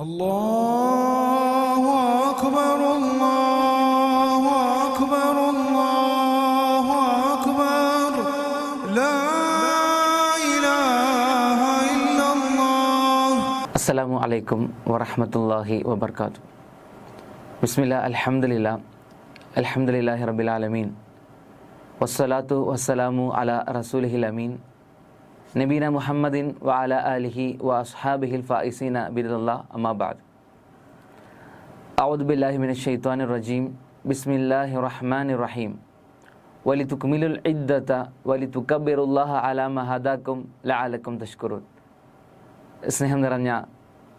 الله أكبر الله أكبر الله أكبر. لا إله إلا الله. السلام عليكم ورحمة الله وبركاته. بسم الله الحمد لله. الحمد لله رب العالمين. والصلاة والسلام على رسوله الأمين. നബീന മുഹമ്മദിൻ വാല അല അലിഹി വ അസ്ഹാബിഹിൽ ഫായിസീന ബിദുല്ലാ അമ്മാബാദ് ഔദ് ബില്ലാഹി ഷെയ്ത്വാൻ റജീം. ബിസ്മില്ലാഹി റഹ്മാൻ റഹീം. വലി തുക്മിലുൽ ഇദ്ദത്ത വലി തുക്കബിറുല്ലാഹ അല മഹദാക്കും ലഅലക്കും തഷ്കുറൂൻ സ്നേഹം നിറഞ്ഞ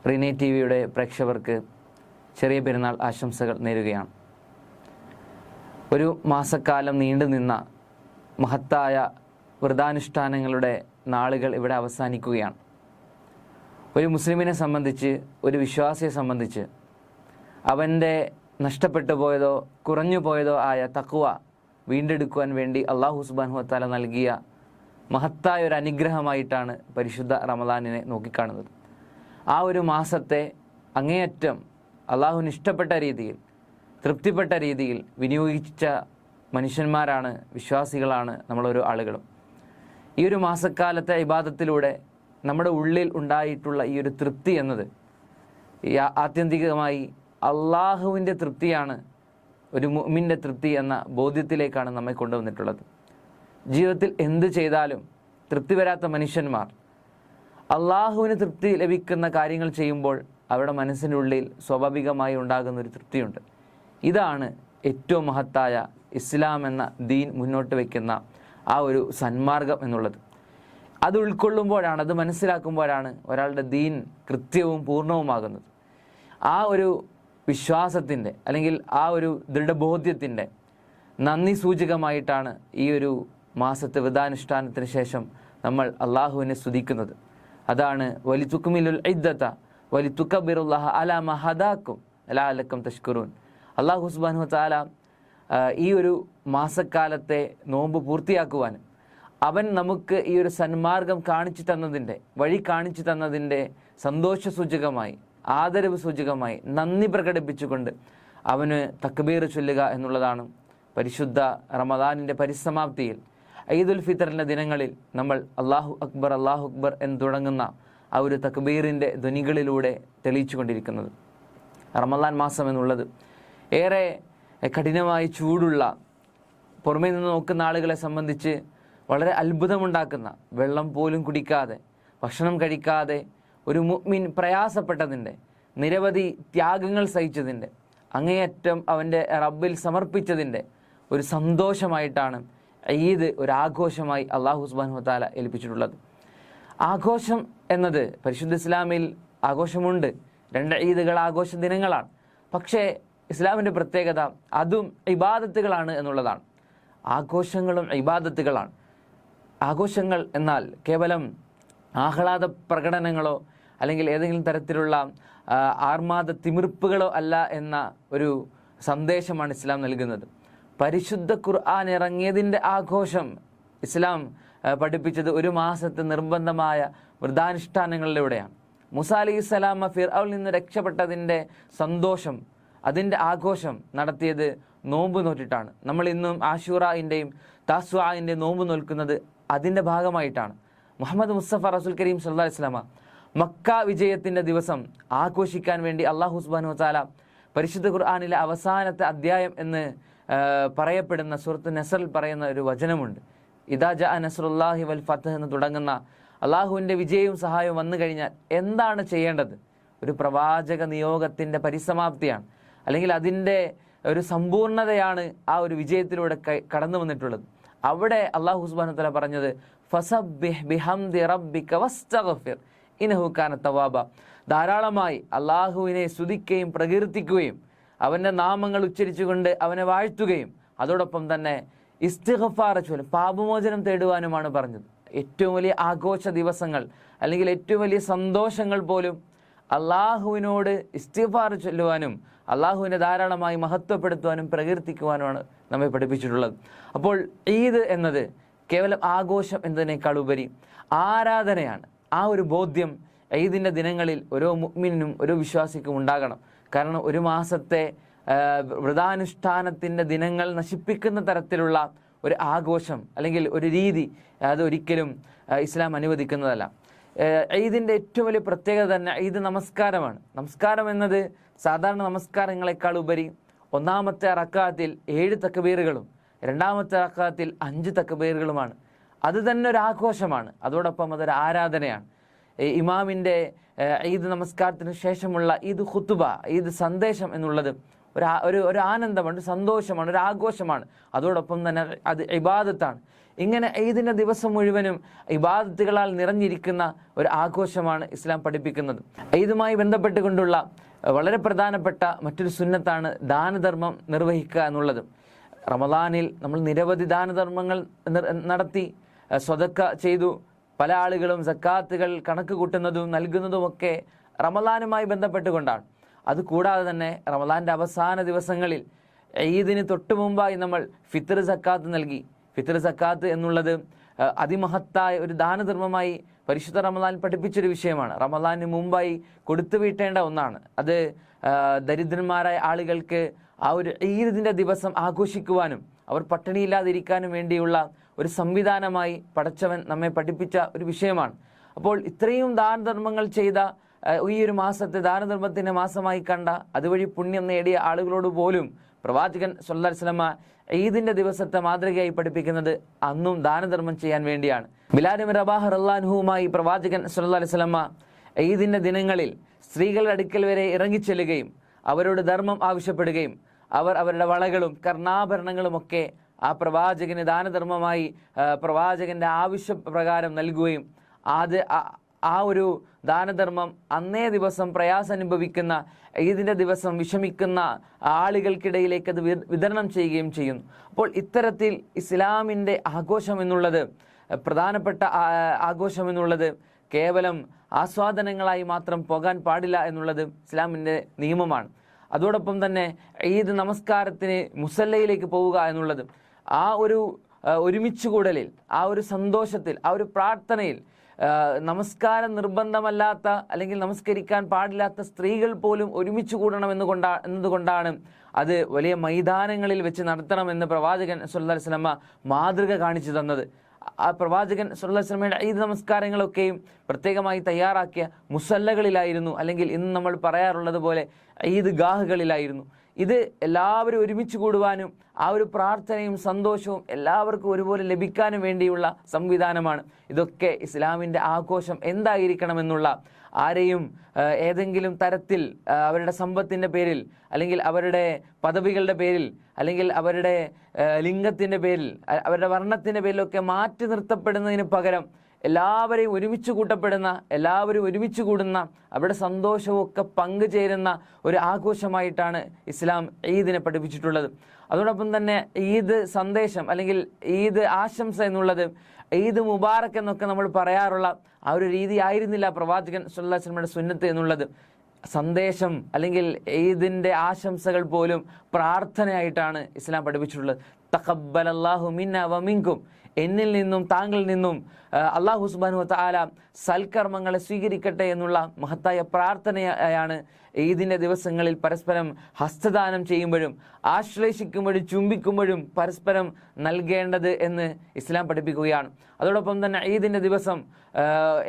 റിനെ ടി വിയുടെ പ്രേക്ഷകർക്ക് ചെറിയ പെരുന്നാൾ ആശംസകൾ നേരുകയാണ്. ഒരു മാസക്കാലം നീണ്ടു നിന്ന മഹത്തായ വ്രതാനുഷ്ഠാനങ്ങളുടെ നാളുകൾ ഇവിടെ അവസാനിക്കുകയാണ്. ഒരു മുസ്ലിമിനെ സംബന്ധിച്ച് ഒരു വിശ്വാസിയെ സംബന്ധിച്ച് അവന്റെ നഷ്ടപ്പെട്ടു പോയതോ കുറഞ്ഞു പോയതോ ആയ തക്കുവ വീണ്ടെടുക്കുവാൻ വേണ്ടി അള്ളാഹു സുബാൻഹുത്താല നൽകിയ മഹത്തായ ഒരു അനുഗ്രഹമായിട്ടാണ് പരിശുദ്ധ റമദാനിനെ നോക്കിക്കാണുന്നത്. ആ ഒരു മാസത്തെ അങ്ങേയറ്റം അള്ളാഹുവിന് ഇഷ്ടപ്പെട്ട രീതിയിൽ തൃപ്തിപ്പെട്ട രീതിയിൽ വിനിയോഗിച്ച മനുഷ്യന്മാരാണ് വിശ്വാസികളാണ് നമ്മളോരോ ആളുകളും. ഈ ഒരു മാസക്കാലത്തെ ഇബാദത്തിലൂടെ നമ്മുടെ ഉള്ളിൽ ഉണ്ടായിട്ടുള്ള ഈ ഒരു തൃപ്തി എന്നത് ഈ ആത്യന്തികമായി അള്ളാഹുവിന്റെ തൃപ്തിയാണ് ഒരു മുമ്മിന്റെ തൃപ്തി എന്ന ബോധ്യത്തിലേക്കാണ് നമ്മെ കൊണ്ടുവന്നിട്ടുള്ളത്. ജീവിതത്തിൽ എന്ത് ചെയ്താലും തൃപ്തി വരാത്ത മനുഷ്യന്മാർ അള്ളാഹുവിന് തൃപ്തി ലഭിക്കുന്ന കാര്യങ്ങൾ ചെയ്യുമ്പോൾ അവരുടെ മനസ്സിന്റെ ഉള്ളിൽ സ്വാഭാവികമായി ഉണ്ടാകുന്ന ഒരു തൃപ്തിയുണ്ട്. ഇതാണ് ഏറ്റവും മഹത്തായ ഇസ്ലാം എന്ന ദീൻ മുന്നോട്ട് വയ്ക്കുന്ന ആ ഒരു സന്മാർഗം എന്നുള്ളത്. അത് ഉൾക്കൊള്ളുമ്പോഴാണ് അത് മനസ്സിലാക്കുമ്പോഴാണ് ഒരാളുടെ ദീൻ കൃത്യവും പൂർണവുമാകുന്നത്. ആ ഒരു വിശ്വാസത്തിന്റെ അല്ലെങ്കിൽ ആ ഒരു ദൃഢബോധ്യത്തിന്റെ നന്ദി സൂചകമായിട്ടാണ് ഈ ഒരു മാസത്തെ വ്രതാനുഷ്ഠാനത്തിന് ശേഷം നമ്മൾ അള്ളാഹുവിനെ സ്തുതിക്കുന്നത്. അതാണ് വലി തുക്കുമിലുൽ ഇദ്ദത്ത വലി തുക്കബിറുല്ലാഹ അലാ മഹദാക്കും അലാലക്കം തഷ്കുറൂൻ അള്ളാഹു സുബാനു താല ഈ ഒരു മാസക്കാലത്തെ നോമ്പ് പൂർത്തിയാക്കുവാനും അവൻ നമുക്ക് ഈ ഒരു സന്മാർഗം കാണിച്ചു തന്നതിന്റെ വഴി കാണിച്ചു തന്നതിന്റെ സന്തോഷ സൂചകമായി ആദരവ് സൂചകമായി നന്ദി പ്രകടിപ്പിച്ചുകൊണ്ട് അവന് തക്ബീർ ചൊല്ലുക എന്നുള്ളതാണ് പരിശുദ്ധ റമദാനിന്റെ പരിസമാപ്തിയിൽ. ഈദുൽ ഫിത്തറിന്റെ ദിനങ്ങളിൽ നമ്മൾ അള്ളാഹു അക്ബർ അള്ളാഹു അക്ബർ എന്ന് തുടങ്ങുന്ന ആ ഒരു തക്ബീറിന്റെ ധ്വനികളിലൂടെ തെളിയിച്ചു കൊണ്ടിരിക്കുന്നത് റമദാൻ മാസം എന്നുള്ളത് ഏറെ കഠിനമായി ചൂടുള്ള പുറമേ നിന്ന് നോക്കുന്ന ആളുകളെ സംബന്ധിച്ച് വളരെ അത്ഭുതമുണ്ടാക്കുന്ന വെള്ളം പോലും കുടിക്കാതെ ഭക്ഷണം കഴിക്കാതെ ഒരു മുഅ്മിൻ പ്രയാസപ്പെട്ടതിന്റെ നിരവധി ത്യാഗങ്ങൾ സഹിച്ചതിന്റെ അങ്ങേയറ്റം അവന്റെ റബ്ബിൽ സമർപ്പിച്ചതിന്റെ ഒരു സന്തോഷമായിട്ടാണ് ഈദ് ഒരു ആഘോഷമായി അള്ളാഹു സുബാനുഹത്താല താല ഏൽപ്പിച്ചിട്ടുള്ളത്. ആഘോഷം എന്നത് പരിശുദ്ധ ഇസ്ലാമിൽ ആഘോഷമുണ്ട്. രണ്ട് ഈദുകൾ ആഘോഷ ദിനങ്ങളാണ്. പക്ഷേ ഇസ്ലാമിന്റെ പ്രത്യേകത അതും ഇബാദത്തുകളാണ് എന്നുള്ളതാണ്. ആഘോഷങ്ങളും ഇബാദത്തുകളാണ്. ആഘോഷങ്ങൾ എന്നാൽ കേവലം ആഹ്ലാദ പ്രകടനങ്ങളോ അല്ലെങ്കിൽ ഏതെങ്കിലും തരത്തിലുള്ള ആർമാദ തിമിർപ്പുകളോ അല്ല എന്ന ഒരു സന്ദേശമാണ് ഇസ്ലാം നൽകുന്നത്. പരിശുദ്ധ ഖുർആൻ ഇറങ്ങിയതിന്റെ ആഘോഷം ഇസ്ലാം പഠിപ്പിച്ചത് ഒരു മാസത്തെ നിർബന്ധമായ വൃതാനുഷ്ഠാനങ്ങളിലൂടെയാണ് മുസ അലി ഇസ്ലാമ ഫിർഔൽ നിന്ന് രക്ഷപ്പെട്ടതിന്റെ സന്തോഷം അതിന്റെ ആഘോഷം നടത്തിയത് നോമ്പ് നോറ്റിട്ടാണ്. നമ്മൾ ഇന്നും ആഷൂറായിന്റെയും താസ്വായിന്റെയും നോമ്പ് നോൽക്കുന്നത് അതിന്റെ ഭാഗമായിട്ടാണ്. മുഹമ്മദ് മുസ്തഫ റസുൽ കരീം സല്ലാ ഇസ്ലാമ മക്ക വിജയത്തിന്റെ ദിവസം ആഘോഷിക്കാൻ വേണ്ടി അള്ളാഹു സുബാനു വസാല പരിശുദ്ധ ഖുർആാനിലെ അവസാനത്തെ അധ്യായം എന്ന് പറയപ്പെടുന്ന സുഹൃത്ത് നസറിൽ പറയുന്ന ഒരു വചനമുണ്ട്. ഇതാ ജ നസറുല്ലാഹി വൽ ഫത്ത് എന്ന് തുടങ്ങുന്ന അള്ളാഹുവിന്റെ വിജയവും സഹായവും വന്നു കഴിഞ്ഞാൽ എന്താണ് ചെയ്യേണ്ടത്? ഒരു പ്രവാചക നിയോഗത്തിന്റെ പരിസമാപ്തിയാണ്. അല്ലെങ്കിൽ അതിന്റെ ഒരു സമ്പൂർണതയാണ് ആ ഒരു വിജയത്തിലൂടെ കടന്നു വന്നിട്ടുള്ളത്. അവിടെ അള്ളാഹു സുബാനു തല പറഞ്ഞത് കാന തവാബ. ധാരാളമായി അള്ളാഹുവിനെ സ്തുതിക്കുകയും പ്രകീർത്തിക്കുകയും അവന്റെ നാമങ്ങൾ ഉച്ചരിച്ചുകൊണ്ട് അവനെ വാഴ്ത്തുകയും അതോടൊപ്പം തന്നെ ഇസ്തിഹഫാറ ചൊല്ലും പാപമോചനം തേടുവാനുമാണ് പറഞ്ഞത്. ഏറ്റവും വലിയ ആഘോഷ ദിവസങ്ങൾ അല്ലെങ്കിൽ ഏറ്റവും വലിയ സന്തോഷങ്ങൾ പോലും അള്ളാഹുവിനോട് ഇസ്തിഫാർ ചൊല്ലുവാനും അള്ളാഹുവിനെ ധാരാളമായി മഹത്വപ്പെടുത്തുവാനും പ്രകീർത്തിക്കുവാനുമാണ് നമ്മെ പഠിപ്പിച്ചിട്ടുള്ളത്. അപ്പോൾ ഈദ് എന്നത് കേവലം ആഘോഷം എന്നതിനേക്കാൾ ഉപരി ആരാധനയാണ്. ആ ഒരു ബോധ്യം ഈദിന്റെ ദിനങ്ങളിൽ ഓരോ മുഗ്മിനും ഓരോ വിശ്വാസിക്കും ഉണ്ടാകണം. കാരണം ഒരു മാസത്തെ വ്രതാനുഷ്ഠാനത്തിന്റെ ദിനങ്ങൾ നശിപ്പിക്കുന്ന തരത്തിലുള്ള ഒരു ആഘോഷം അല്ലെങ്കിൽ ഒരു രീതി അത് ഒരിക്കലും ഇസ്ലാം അനുവദിക്കുന്നതല്ല. ഈദിന്റെ ഏറ്റവും വലിയ പ്രത്യേകത തന്നെ ഈദ് നമസ്കാരമാണ്. നമസ്കാരം എന്നത് സാധാരണ നമസ്കാരങ്ങളെക്കാൾ ഉപരി ഒന്നാമത്തെ റക്കാത്തിൽ ഏഴ് തക്കബീറുകളും രണ്ടാമത്തെ റക്കാത്തിൽ അഞ്ച് തക്കബീറുകളുമാണ് അത് തന്നെ ഒരു ആഘോഷമാണ്. അതോടൊപ്പം അതൊരു ആരാധനയാണ്. ഇമാമിന്റെ ഈദ് നമസ്കാരത്തിന് ശേഷമുള്ള ഈദ് ഖുത്തുബ ഈദ് സന്ദേശം എന്നുള്ളത് ഒരു ഒരു ഒരു ആനന്ദമാണ് സന്തോഷമാണ് ഒരു ആഘോഷമാണ്. അതോടൊപ്പം തന്നെ അത് ഇബാദത്താണ്. ഇങ്ങനെ ഈദിന്റെ ദിവസം മുഴുവനും ഇബാദത്തുകളാൽ നിറഞ്ഞിരിക്കുന്ന ഒരു ആഘോഷമാണ് ഇസ്ലാം പഠിപ്പിക്കുന്നത്. ഈദുമായി ബന്ധപ്പെട്ടുകൊണ്ടുള്ള വളരെ പ്രധാനപ്പെട്ട മറ്റൊരു സുന്നത്താണ് ദാനധർമ്മം നിർവഹിക്കുക എന്നുള്ളത്. റമദാനിൽ നമ്മൾ നിരവധി ദാനധർമ്മങ്ങൾ നടത്തി സ്വതക്ക ചെയ്തു. പല ആളുകളും സക്കാത്തുകൾ കണക്ക് കൂട്ടുന്നതും നൽകുന്നതുമൊക്കെ റമദാനുമായി ബന്ധപ്പെട്ടുകൊണ്ടാണ്. അതുകൂടാതെ തന്നെ റമദാന്റെ അവസാന ദിവസങ്ങളിൽ ഈദിന് തൊട്ട് മുമ്പായി നമ്മൾ ഫിത്തർ സക്കാത്ത് നൽകി. ഫിത്തർ സക്കാത്ത് എന്നുള്ളത് അതിമഹത്തായ ഒരു ദാനധർമ്മമായി പരിശുദ്ധ റമദാൻ പഠിപ്പിച്ചൊരു വിഷയമാണ്. റമദാന് മുമ്പായി കൊടുത്തു വീട്ടേണ്ട ഒന്നാണ്. അത് ദരിദ്രന്മാരായ ആളുകൾക്ക് ആ ഒരു ഈദിന്റെ ദിവസം ആഘോഷിക്കുവാനും അവർ പട്ടിണിയില്ലാതിരിക്കാനും വേണ്ടിയുള്ള ഒരു സംവിധാനമായി പഠിച്ചവൻ നമ്മെ പഠിപ്പിച്ച ഒരു വിഷയമാണ്. അപ്പോൾ ഇത്രയും ദാനധർമ്മങ്ങൾ ചെയ്ത ഈ ഒരു മാസത്തെ ദാനധർമ്മത്തിന്റെ മാസമായി കണ്ട അതുവഴി പുണ്യം നേടിയ ആളുകളോട് പോലും പ്രവാചകൻ സല്ലല്ലാഹു അലൈഹി ഈദിന്റെ ദിവസത്തെ മാതൃകയായി പഠിപ്പിക്കുന്നത് അന്നും ദാനധർമ്മം ചെയ്യാൻ വേണ്ടിയാണ്. ബിലാലിം റബാഹ് റല്ലാൻഹുവുമായി പ്രവാചകൻ സല്ലല്ലാഹു അലൈഹി ഈദിന്റെ ദിനങ്ങളിൽ സ്ത്രീകളുടെ അടുക്കൽ വരെ ഇറങ്ങിച്ചെല്ലുകയും അവരോട് ധർമ്മം ആവശ്യപ്പെടുകയും അവർ അവരുടെ വളകളും കർണാഭരണങ്ങളും ഒക്കെ ആ പ്രവാചകന് ദാനധർമ്മമായി പ്രവാചകന്റെ ആവശ്യപ്രകാരം നൽകുകയും അത് ആ- ഒരു ദാനധർമ്മം അന്നേ ദിവസം പ്രയാസം അനുഭവിക്കുന്ന ഈദിന്റെ ദിവസം വിഷമിക്കുന്ന ആളുകൾക്കിടയിലേക്ക് അത് വിതരണം ചെയ്യുകയും ചെയ്യുന്നു. അപ്പോൾ ഇത്തരത്തിൽ ഇസ്ലാമിന്റെ ആഘോഷം എന്നുള്ളത് പ്രധാനപ്പെട്ട ആഘോഷം എന്നുള്ളത് കേവലം ആസ്വാദനങ്ങളായി മാത്രം പോകാൻ പാടില്ല എന്നുള്ളത് ഇസ്ലാമിന്റെ നിയമമാണ്. അതോടൊപ്പം തന്നെ ഈദ് നമസ്കാരത്തിന് മുസല്ലയിലേക്ക് പോവുക എന്നുള്ളത് ആ ഒരു ഒരുമിച്ച് കൂടലിൽ ആ ഒരു സന്തോഷത്തിൽ ആ ഒരു പ്രാർത്ഥനയിൽ നമസ്കാരം നിർബന്ധമല്ലാത്ത അല്ലെങ്കിൽ നമസ്കരിക്കാൻ പാടില്ലാത്ത സ്ത്രീകൾ പോലും ഒരുമിച്ച് കൂടണം എന്നുകൊണ്ടാ എന്നതുകൊണ്ടാണ് അത് വലിയ മൈതാനങ്ങളിൽ വെച്ച് നടത്തണമെന്ന് പ്രവാചകൻ സുല്ലാ വസല്ലമ മാതൃക കാണിച്ചു തന്നത്. ആ പ്രവാചകൻ സുല്ലാ വസല്ലമയുടെ ഈദ് നമസ്കാരങ്ങളൊക്കെയും പ്രത്യേകമായി തയ്യാറാക്കിയ മുസല്ലകളിലായിരുന്നു. അല്ലെങ്കിൽ ഇന്ന് നമ്മൾ പറയാറുള്ളത് പോലെ ഈദ് ഗാഹുകളിലായിരുന്നു ഇത് എല്ലാവരും ഒരുമിച്ച് കൂടുവാനും ആ ഒരു പ്രാർത്ഥനയും സന്തോഷവും എല്ലാവർക്കും ഒരുപോലെ ലഭിക്കാനും വേണ്ടിയുള്ള സംവിധാനമാണ്. ഇതൊക്കെ ഇസ്ലാമിന്റെ ആഘോഷം എന്തായിരിക്കണമെന്നുള്ള ആരെയും ഏതെങ്കിലും തരത്തിൽ അവരുടെ സമ്പത്തിന്റെ പേരിൽ അല്ലെങ്കിൽ അവരുടെ പദവികളുടെ പേരിൽ അല്ലെങ്കിൽ അവരുടെ ലിംഗത്തിന്റെ പേരിൽ അവരുടെ വർണത്തിന്റെ പേരിലൊക്കെ മാറ്റി നിർത്തപ്പെടുന്നതിന് പകരം എല്ലാവരെയും ഒരുമിച്ച് കൂട്ടപ്പെടുന്ന എല്ലാവരും ഒരുമിച്ച് കൂടുന്ന അവരുടെ സന്തോഷവും ഒക്കെ പങ്കുചേരുന്ന ഒരു ആഘോഷമായിട്ടാണ് ഇസ്ലാം ഈദിനെ പഠിപ്പിച്ചിട്ടുള്ളത്. അതോടൊപ്പം തന്നെ ഈദ് സന്ദേശം അല്ലെങ്കിൽ ഈദ് ആശംസ എന്നുള്ളത് ഈദ് മുബാറക്ക് എന്നൊക്കെ നമ്മൾ പറയാറുള്ള ആ ഒരു രീതി ആയിരുന്നില്ല പ്രവാചകൻ സുല്ലാസ്ലമയുടെ സുന്നത്ത് എന്നുള്ളത്. സന്ദേശം അല്ലെങ്കിൽ ഈദിന്റെ ആശംസകൾ പോലും പ്രാർത്ഥനയായിട്ടാണ് ഇസ്ലാം പഠിപ്പിച്ചിട്ടുള്ളത്. തഖബ്ബലല്ലാഹു മിന്ന വമിൻകും എന്നിൽ നിന്നും താങ്കളിൽ നിന്നും അള്ളാഹു സുബാനു താല സൽക്കർമ്മങ്ങളെ സ്വീകരിക്കട്ടെ എന്നുള്ള മഹത്തായ പ്രാർത്ഥനയാണ് ഈദിന്റെ ദിവസങ്ങളിൽ പരസ്പരം ഹസ്തദാനം ചെയ്യുമ്പോഴും ആശ്ലേഷിക്കുമ്പോഴും ചുംബിക്കുമ്പോഴും പരസ്പരം നൽകേണ്ടത് എന്ന് ഇസ്ലാം പഠിപ്പിക്കുകയാണ്. അതോടൊപ്പം തന്നെ ഈദിന്റെ ദിവസം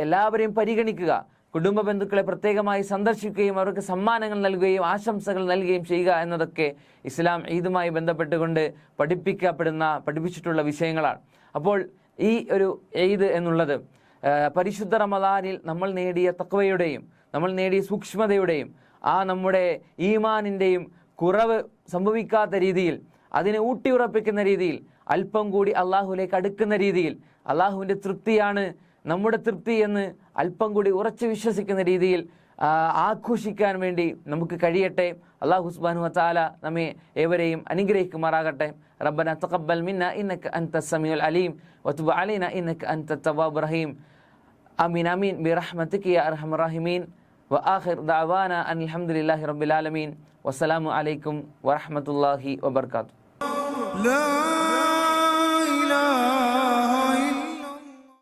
എല്ലാവരെയും പരിഗണിക്കുക കുടുംബ ബന്ധുക്കളെ പ്രത്യേകമായി സന്ദർശിക്കുകയും അവർക്ക് സമ്മാനങ്ങൾ നൽകുകയും ആശംസകൾ നൽകുകയും ചെയ്യുക എന്നതൊക്കെ ഇസ്ലാം ഈദുമായി ബന്ധപ്പെട്ടുകൊണ്ട് പഠിപ്പിക്കപ്പെടുന്ന പഠിപ്പിച്ചിട്ടുള്ള വിഷയങ്ങളാണ്. അപ്പോൾ ഈ ഒരു ഈദ് എന്നുള്ളത് പരിശുദ്ധ റമദാനിൽ നമ്മൾ നേടിയ തക്വയുടെയും നമ്മൾ നേടിയ സൂക്ഷ്മതയുടെയും ആ നമ്മുടെ ഈമാനിന്റെയും കുറവ് സംഭവിക്കാത്ത രീതിയിൽ അതിനെ ഊട്ടിയുറപ്പിക്കുന്ന രീതിയിൽ അല്പം കൂടി അള്ളാഹുലേക്ക് അടുക്കുന്ന രീതിയിൽ അള്ളാഹുവിന്റെ തൃപ്തിയാണ് നമ്മുടെ തൃപ്തി എന്ന് അല്പം കൂടി ഉറച്ചു വിശ്വസിക്കുന്ന രീതിയിൽ ആഘോഷിക്കാൻ വേണ്ടി നമുക്ക് കഴിയട്ടെ. അള്ളാഹു സുബ്ഹാനഹു വതആല നമ്മെ ഏവരെയും അനുഗ്രഹിക്കുമാറാകട്ടെ റബ്ബന തഖബ്ബൽ മിന്ന ഇന്നക അൻത സമീഉൽ അലീം വതുബ് അലൈന ഇന്നക അൻത തവ്വാബുർ റഹീം ആമീൻ ആമീൻ ബിറഹ്മതിക യാ അർഹമർ റഹീമീൻ വആഖിർ ദഅവാന അനിൽ ഹംദുലില്ലാഹി റബ്ബിൽ ആലമീൻ വസ്സലാമു അലൈക്കും വറഹ്മത്തുള്ളാഹി വബർക്കാത്തു لا